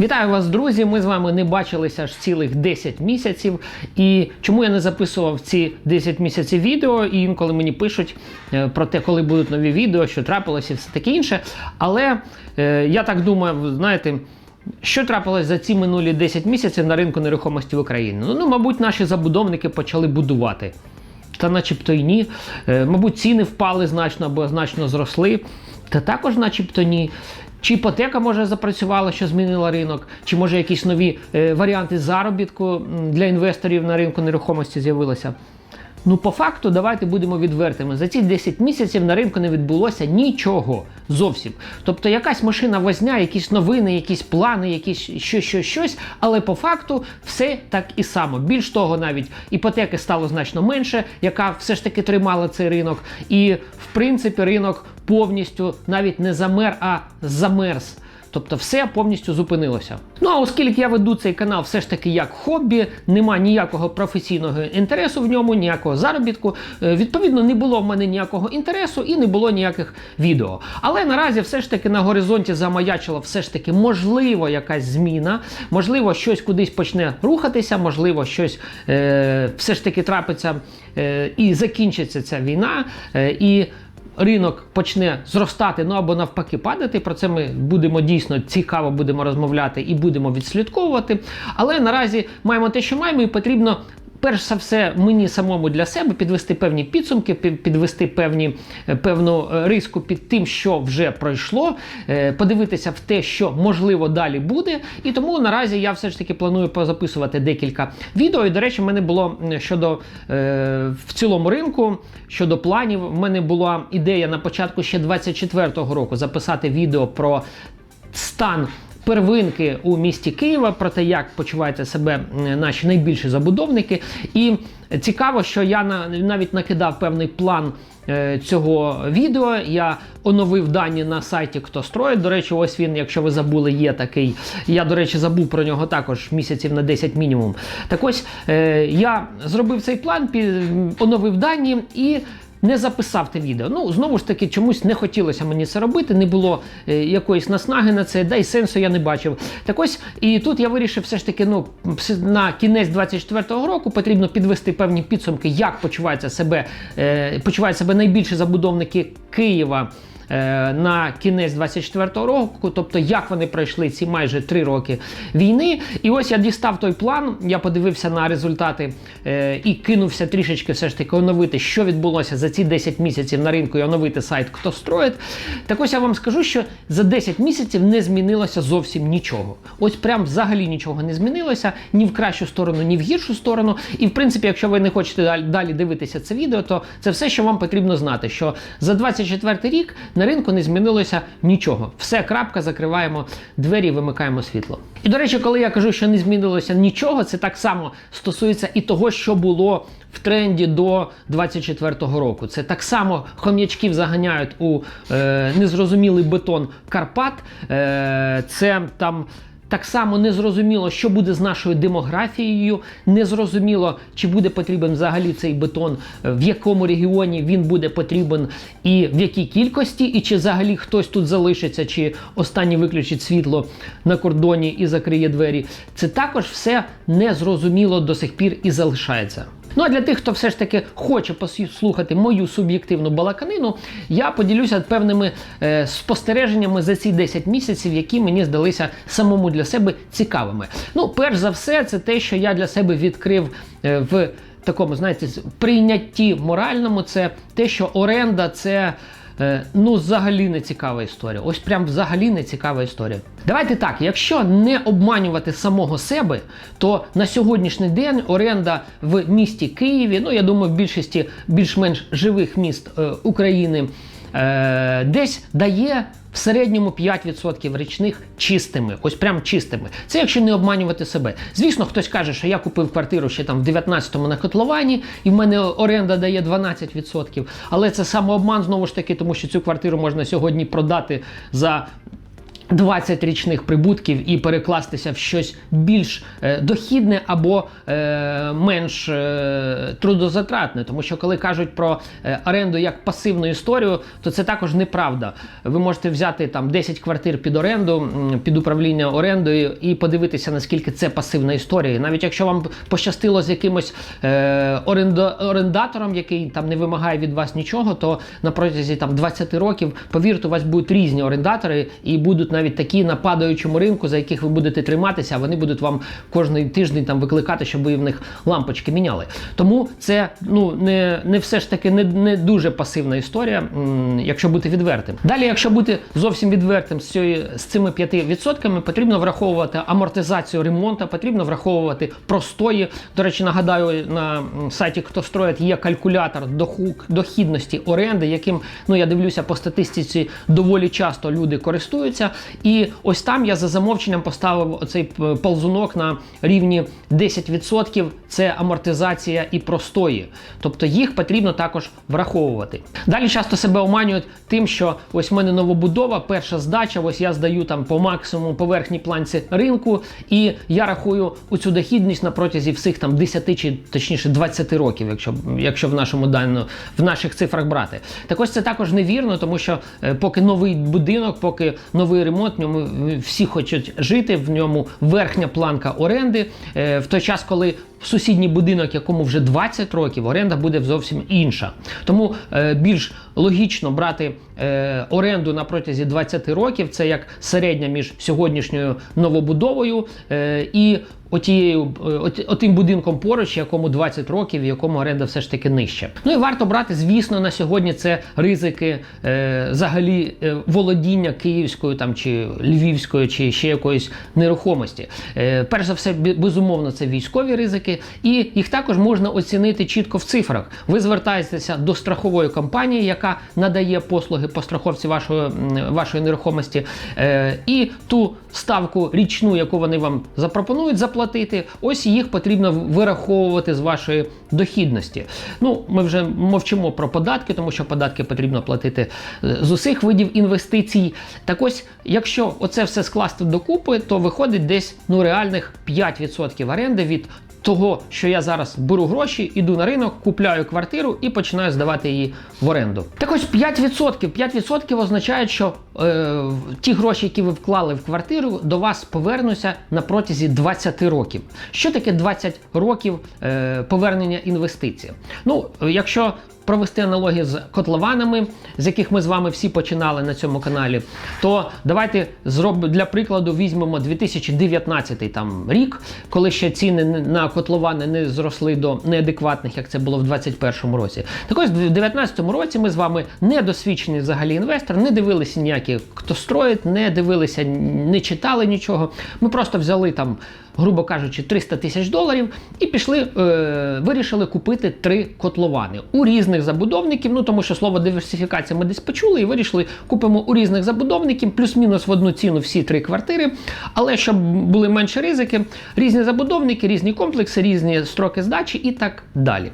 Вітаю вас, друзі! Ми з вами не бачилися аж цілих 10 місяців. І чому я не записував ці 10 місяців відео, і інколи мені пишуть е, про те, коли будуть нові відео, що трапилося і все таке інше. Але е, я так думаю, знаєте. Що трапилось за ці минулі 10 місяців на ринку нерухомості в Україні? Ну, ну, мабуть, наші забудовники почали будувати. Та начебто й ні. Е, мабуть, ціни впали значно або значно зросли. Та також, начебто, ні. Чи іпотека може запрацювала, що змінила ринок, чи може якісь нові е, варіанти заробітку для інвесторів на ринку нерухомості з'явилися? Ну, по факту, давайте будемо відвертими. За ці 10 місяців на ринку не відбулося нічого зовсім. Тобто, якась машина возня, якісь новини, якісь плани, якісь що, що, щось, але по факту все так і само. Більш того, навіть іпотеки стало значно менше, яка все ж таки тримала цей ринок. І в принципі ринок повністю навіть не замер, а замерз. Тобто все повністю зупинилося. Ну а оскільки я веду цей канал все ж таки як хобі, нема ніякого професійного інтересу в ньому, ніякого заробітку. е, Відповідно, не було в мене ніякого інтересу і не було ніяких відео. Але наразі все ж таки на горизонті замаячила все ж таки можливо якась зміна, можливо, щось кудись почне рухатися, можливо, щось е, все ж таки трапиться е, і закінчиться ця війна. Е, і ринок почне зростати, ну або навпаки падати. Про це ми будемо дійсно цікаво будемо розмовляти і будемо відслідковувати. Але наразі маємо те, що маємо, і потрібно. Перш за все, мені самому для себе підвести певні підсумки, підвести певні, е, певну е, риску під тим, що вже пройшло, е, подивитися в те, що можливо далі буде. І тому наразі я все ж таки планую позаписувати декілька відео. І, до речі, в мене було щодо в цілому ринку, щодо планів. В мене була ідея на початку ще 24-го року записати відео про стан. Первинки у місті Києва про те, як почуваються себе наші найбільші забудовники. І цікаво, що я на, навіть накидав певний план е, цього відео. Я оновив дані на сайті Хто строїть. До речі, ось він, якщо ви забули, є такий. Я, до речі, забув про нього також місяців на 10 мінімум. Так ось е, я зробив цей план, оновив дані і. Не записав те відео. Ну, знову ж таки, чомусь не хотілося мені це робити, не було е, якоїсь наснаги на це, да й сенсу я не бачив. Так ось, і тут я вирішив все ж таки, ну, на кінець 24-го року потрібно підвести певні підсумки, як почувається себе, е, почувають себе найбільші забудовники Києва. Е, На кінець 24-го року, тобто як вони пройшли ці майже три роки війни. І ось я дістав той план, я подивився на результати е, і кинувся трішечки все ж таки оновити, що відбулося за ці 10 місяців на ринку і оновити сайт Хто строїть. Так ось я вам скажу, що за 10 місяців не змінилося зовсім нічого. Ось прям взагалі нічого не змінилося ні в кращу сторону, ні в гіршу сторону. І в принципі, якщо ви не хочете далі, дивитися це відео, то це все, що вам потрібно знати. Що за 24 рік на ринку не змінилося нічого. Все, крапка, закриваємо двері, вимикаємо світло. І до речі, коли я кажу, що не змінилося нічого, це так само стосується і того, що було в тренді до 24-го року. Це так само хом'ячків заганяють у е, незрозумілий бетон Карпат. Е, це там. Так само незрозуміло, що буде з нашою демографією, незрозуміло, чи буде потрібен взагалі цей бетон, е, в якому регіоні він буде потрібен і в якій кількості, і чи взагалі хтось тут залишиться, чи останній виключить світло на кордоні і закриє двері. Це також все незрозуміло до сих пір і залишається. Ну а для тих, хто все ж таки хоче послухати мою суб'єктивну балаканину, я поділюся певними е, спостереженнями за ці 10 місяців, які мені здалися самому для себе цікавими. Ну, перш за все, це те, що я для себе відкрив е, в такому, знаєте, прийнятті моральному, це те, що оренда це. Е, Ну, взагалі не цікава історія. Ось прям взагалі не цікава історія. Давайте так, якщо не обманювати самого себе, то на сьогоднішній день оренда в місті Києві, ну я думаю, в більшості більш-менш живих міст е, України е, десь дає в середньому 5% річних чистими, ось прям чистими. Це якщо не обманювати себе. Звісно, хтось каже, що я купив квартиру ще там в 19-му на котловані, і в мене оренда дає 12%. Але це самообман знову ж таки, тому що цю квартиру можна сьогодні продати за 20 річних прибутків і перекластися в щось більш е, дохідне або е, менш е, трудозатратне. Тому що коли кажуть про е, оренду як пасивну історію, то це також неправда. Ви можете взяти там 10 квартир під оренду, під управління орендою і подивитися, наскільки це пасивна історія. Навіть якщо вам пощастило з якимось е, орендо, орендатором, який там не вимагає від вас нічого, то на протязі там 20 років, повірте, у вас будуть різні орендатори і будуть навіть такі на падаючому ринку, за яких ви будете триматися, вони будуть вам кожний тиждень там викликати, щоб ви в них лампочки міняли. Тому це ну не, не все ж таки не, не дуже пасивна історія, якщо бути відвертим. Далі, якщо бути зовсім відвертим з, цією, з цими 5%, потрібно враховувати амортизацію ремонту, потрібно враховувати простої. До речі, нагадаю, на сайті хто строїть є калькулятор дохідності оренди, яким ну я дивлюся по статистиці, доволі часто люди користуються. І ось там я за замовченням поставив оцей ползунок на рівні 10%. Це амортизація і простої. Тобто їх потрібно також враховувати. Далі часто себе оманюють тим, що ось в мене новобудова, перша здача, ось я здаю там по максимуму по верхній планці ринку, і я рахую оцю дохідність на протязі всіх там 10 чи точніше 20 років, якщо, якщо в нашому даному, в наших цифрах брати. Так ось це також невірно, тому що е, поки новий будинок, поки новий ремонт, в ньому всі хочуть жити, в ньому верхня планка оренди. Е, В той час, коли сусідній будинок, якому вже 20 років, оренда буде зовсім інша. Тому е, більш логічно брати е, оренду на протязі 20 років, це як середня між сьогоднішньою новобудовою е, і отією, е, от, отим будинком поруч, якому 20 років, якому оренда все ж таки нижче. Ну і варто брати, звісно, на сьогодні це ризики е, взагалі е, володіння київською там чи львівською, чи ще якоїсь нерухомості. Е, перш за все, безумовно, це військові ризики, і їх також можна оцінити чітко в цифрах. Ви звертаєтеся до страхової компанії, яка надає послуги по страховці вашої, вашої нерухомості, е, і ту ставку річну, яку вони вам запропонують заплатити, ось їх потрібно вираховувати з вашої дохідності. Ну, ми вже мовчимо про податки, тому що податки потрібно платити е, з усіх видів інвестицій. Так ось, якщо оце все скласти докупи, то виходить десь ну реальних 5% оренди від того, що я зараз беру гроші, іду на ринок, купляю квартиру і починаю здавати її в оренду. Так ось 5%. 5% означає, що е, ті гроші, які ви вклали в квартиру, до вас повернуться на протязі 20 років. Що таке 20 років е, повернення інвестицій? Ну, якщо провести аналогію з котлованами, з яких ми з вами всі починали на цьому каналі, то давайте зробимо для прикладу візьмемо 2019 там рік, коли ще ціни на котловани не зросли до неадекватних, як це було в 2021 році. Так ось в 2019 році ми з вами недосвідчений взагалі інвестор, не дивилися ніякі, хто строїть, не дивилися, не читали нічого. Ми просто взяли там грубо кажучи, 300 тисяч доларів, і пішли, е, вирішили купити три котловани у різних забудовників. Ну тому що слово диверсифікація ми десь почули і вирішили купимо у різних забудовників, плюс-мінус в одну ціну всі три квартири. Але щоб були менші ризики, різні забудовники, різні комплекси, різні строки здачі і так далі.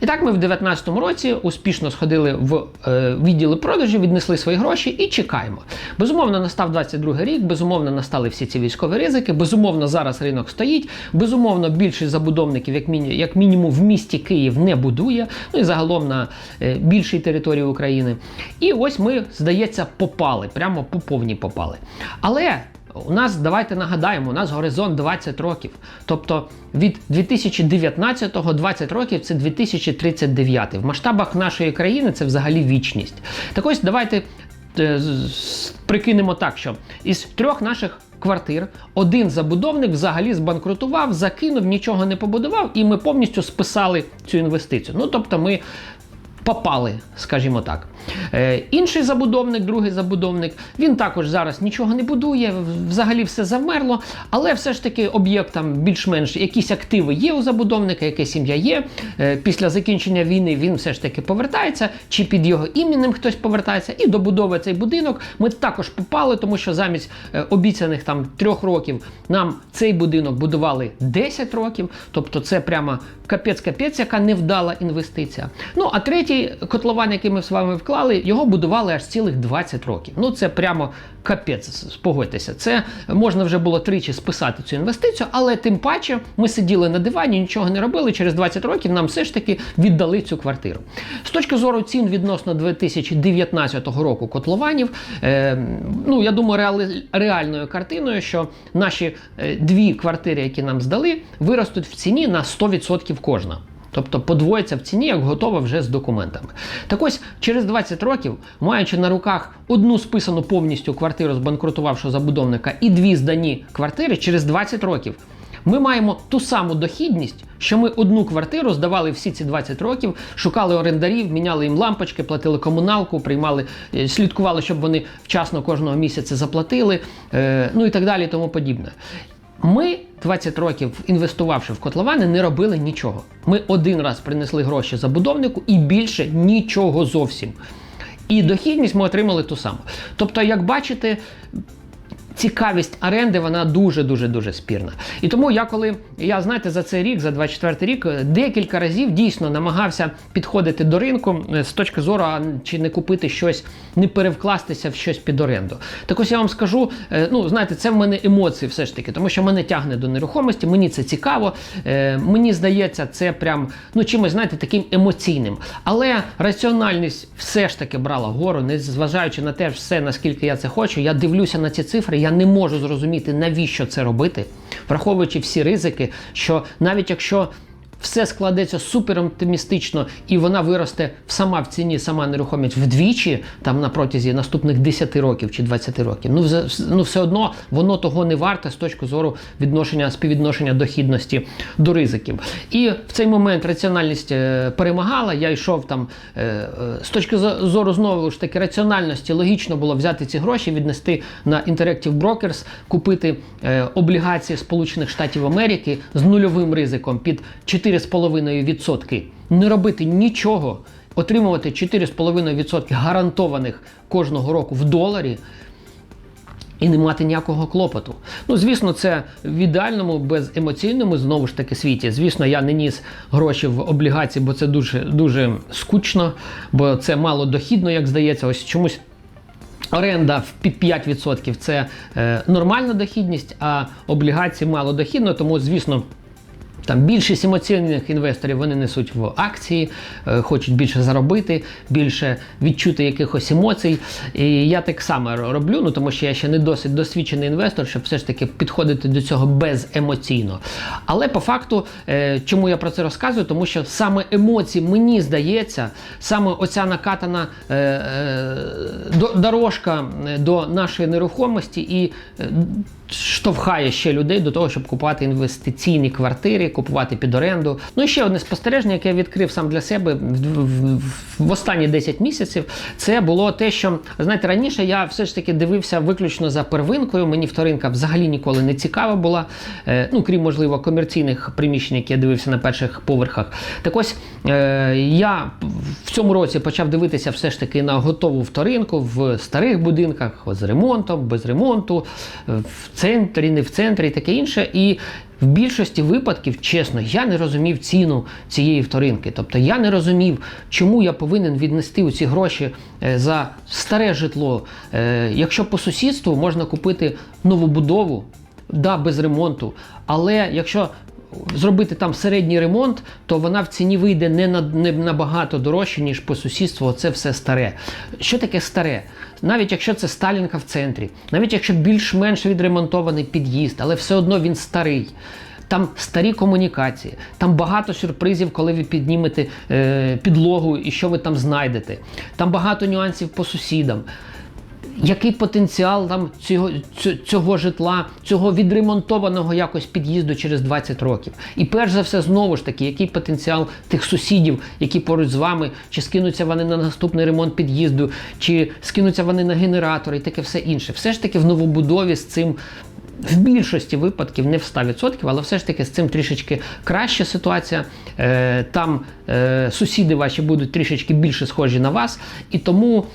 І так ми в 2019 році успішно сходили в е, відділи продажів, віднесли свої гроші і чекаємо. Безумовно, настав 22 рік, безумовно, настали всі ці військові ризики. Безумовно, зараз ринок стоїть. Безумовно, більшість забудовників, як, міні, як мінімум, в місті Київ не будує. Ну і загалом на е, більшій території України. І ось ми, здається, попали, прямо по повній попали. Але у нас, давайте нагадаємо, у нас горизонт 20 років. Тобто від 2019-го 20 років це 2039. В масштабах нашої країни це взагалі вічність. Так ось давайте прикинемо так, що із трьох наших квартир один забудовник взагалі збанкрутував, закинув, нічого не побудував, і ми повністю списали цю інвестицію. Ну тобто ми попали, скажімо так. Е, інший забудовник, другий забудовник, він також зараз нічого не будує, взагалі все завмерло, але все ж таки об'єкт там більш-менш якісь активи є у забудовника, якась сім'я є. Е, після закінчення війни він все ж таки повертається, чи під його іменем хтось повертається, і добудовує цей будинок. Ми також попали, тому що замість е, обіцяних там трьох років нам цей будинок будували 10 років. Тобто це прямо капець-капець, яка невдала інвестиція. Ну а третій котлован, який ми з вами вклали, його будували аж цілих 20 років. Ну це прямо капець, погодьтеся. Це можна вже було тричі списати цю інвестицію, але тим паче ми сиділи на дивані, нічого не робили. Через 20 років нам все ж таки віддали цю квартиру. З точки зору цін відносно 2019 року котлованів, е, ну я думаю, реали, реальною картиною, що наші е, дві квартири, які нам здали, виростуть в ціні на 100% кожна. Тобто подвоїться в ціні, як готова вже з документами. Так ось через 20 років, маючи на руках одну списану повністю квартиру збанкрутувавшого забудовника і дві здані квартири, через 20 років ми маємо ту саму дохідність, що ми одну квартиру здавали всі ці 20 років, шукали орендарів, міняли їм лампочки, платили комуналку, приймали, е, слідкували, щоб вони вчасно кожного місяця заплатили, е, ну і так далі, тому подібне. Ми 20 років інвестувавши в котловани, не робили нічого. Ми один раз принесли гроші забудовнику і більше нічого зовсім. І дохідність ми отримали ту саму. Тобто, як бачите, цікавість оренди вона дуже дуже дуже спірна. І тому я коли я знаєте за цей рік, за 24 рік, декілька разів дійсно намагався підходити до ринку е, з точки зору, а чи не купити щось, не перевкластися в щось під оренду. Так ось я вам скажу, е, ну знаєте, це в мене емоції, все ж таки, тому що мене тягне до нерухомості, мені це цікаво. е, Мені здається, це прям ну чимось, знаєте, таким емоційним. Але раціональність все ж таки брала гору, не зважаючи на те, все наскільки я це хочу. Я дивлюся на ці цифри. Я не можу зрозуміти, навіщо це робити, враховуючи всі ризики, що навіть якщо все складеться супер оптимістично і вона виросте сама в ціні, сама нерухомість вдвічі, там на протязі наступних 10 років чи 20 років. Ну, ну все одно воно того не варте з точки зору відношення співвідношення дохідності до ризиків. І в цей момент раціональність е, перемагала. Я йшов там е, е, з точки зору знову ж таки раціональності, логічно було взяти ці гроші, віднести на Interactive Brokers, купити облігації Сполучених Штатів Америки з нульовим ризиком під 4,5%. Не робити нічого, отримувати 4,5% гарантованих кожного року в доларі. І не мати ніякого клопоту. Ну, звісно, це в ідеальному, беземоційному знову ж таки світі. Звісно, я не ніс гроші в облігації, бо це дуже дуже скучно, бо це мало дохідно, як здається. Ось чомусь оренда в під 5% це е, нормальна дохідність, а облігації мало дохідно, тому, звісно. Там більшість емоційних інвесторів вони несуть в акції, е, хочуть більше заробити, більше відчути якихось емоцій. І я так само роблю, ну тому що я ще не досить досвідчений інвестор, щоб все ж таки підходити до цього беземоційно. Але по факту, е, чому я про це розказую? Тому що саме емоції, мені здається, саме оця накатана е, до- дорожка до нашої нерухомості і штовхає ще людей до того, щоб купувати інвестиційні квартири, купувати під оренду. Ну і ще одне спостереження, яке я відкрив сам для себе в, останні 10 місяців, це було те, що знаєте, раніше я все ж таки дивився виключно за первинкою. Мені вторинка взагалі ніколи не цікава була. Е, ну крім можливо комерційних приміщень, які я дивився на перших поверхах. Так ось е, я в цьому році почав дивитися все ж таки на готову вторинку в старих будинках з ремонтом, без ремонту, в центрі, не в центрі і таке інше. І в більшості випадків, чесно, я не розумів ціну цієї вторинки. Тобто я не розумів, чому я повинен віднести ці гроші е, за старе житло. Е, Якщо по сусідству можна купити нову будову, да, без ремонту. Але якщо зробити там середній ремонт, то вона в ціні вийде не, на, не набагато дорожче, ніж по сусідству. Це все старе. Що таке старе? Навіть якщо це Сталінка в центрі, навіть якщо більш-менш відремонтований під'їзд, але все одно він старий. Там старі комунікації, там багато сюрпризів, коли ви піднімете е, підлогу і що ви там знайдете. Там багато нюансів по сусідам який потенціал там цього, цього, житла, цього відремонтованого якось під'їзду через 20 років. І перш за все, знову ж таки, який потенціал тих сусідів, які поруч з вами, чи скинуться вони на наступний ремонт під'їзду, чи скинуться вони на генератори і таке все інше. Все ж таки в новобудові з цим. В більшості випадків не в 100%, але все ж таки з цим трішечки краща ситуація. Е, там е, сусіди ваші будуть трішечки більше схожі на вас, і тому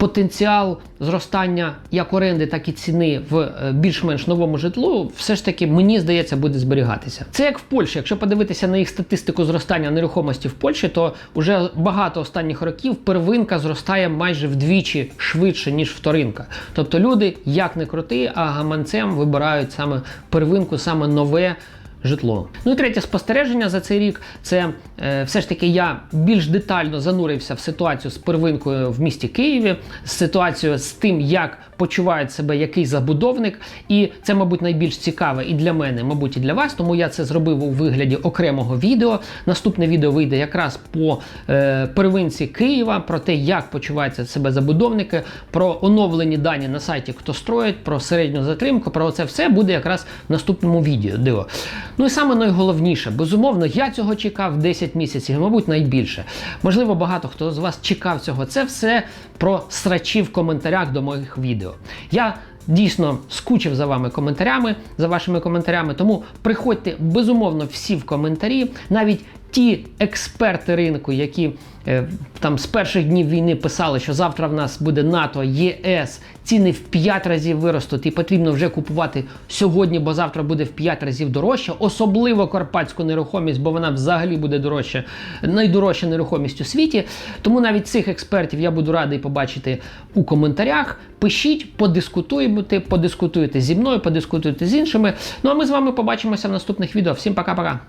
потенціал зростання як оренди, так і ціни в е, більш-менш новому житлу, все ж таки, мені здається, буде зберігатися. Це як в Польщі. Якщо подивитися на їх статистику зростання нерухомості в Польщі, то вже багато останніх років первинка зростає майже вдвічі швидше, ніж вторинка. Тобто люди, як не крути, а гаманцем вибирають саме первинку, саме нове житло. Ну і третє спостереження за цей рік це е, все ж таки я більш детально занурився в ситуацію з первинкою в місті Києві, з ситуацією з тим, як почуває себе який забудовник. І це, мабуть, найбільш цікаве і для мене, мабуть, і для вас. Тому я це зробив у вигляді окремого відео. Наступне відео вийде якраз по е, первинці Києва, про те, як почуваються себе забудовники, про оновлені дані на сайті, хто строїть, про середню затримку. Про це все буде якраз в наступному відео. Ну і саме найголовніше, безумовно, я цього чекав 10 місяців, мабуть, найбільше. Можливо, багато хто з вас чекав цього. Це все про срачі в коментарях до моїх відео. Я дійсно скучив за вами коментарями, за вашими коментарями. Тому приходьте безумовно всі в коментарі, навіть ті експерти ринку, які е, там з перших днів війни писали, що завтра в нас буде НАТО, ЄС, ціни в 5 разів виростуть, і потрібно вже купувати сьогодні, бо завтра буде в 5 разів дорожче, особливо карпатську нерухомість, бо вона взагалі буде дорожча, найдорожча нерухомість у світі. Тому навіть цих експертів я буду радий побачити у коментарях. Пишіть, подискутуємо, подискутуйте зі мною, подискутуйте з іншими. Ну а ми з вами побачимося в наступних відео. Всім пока-пока.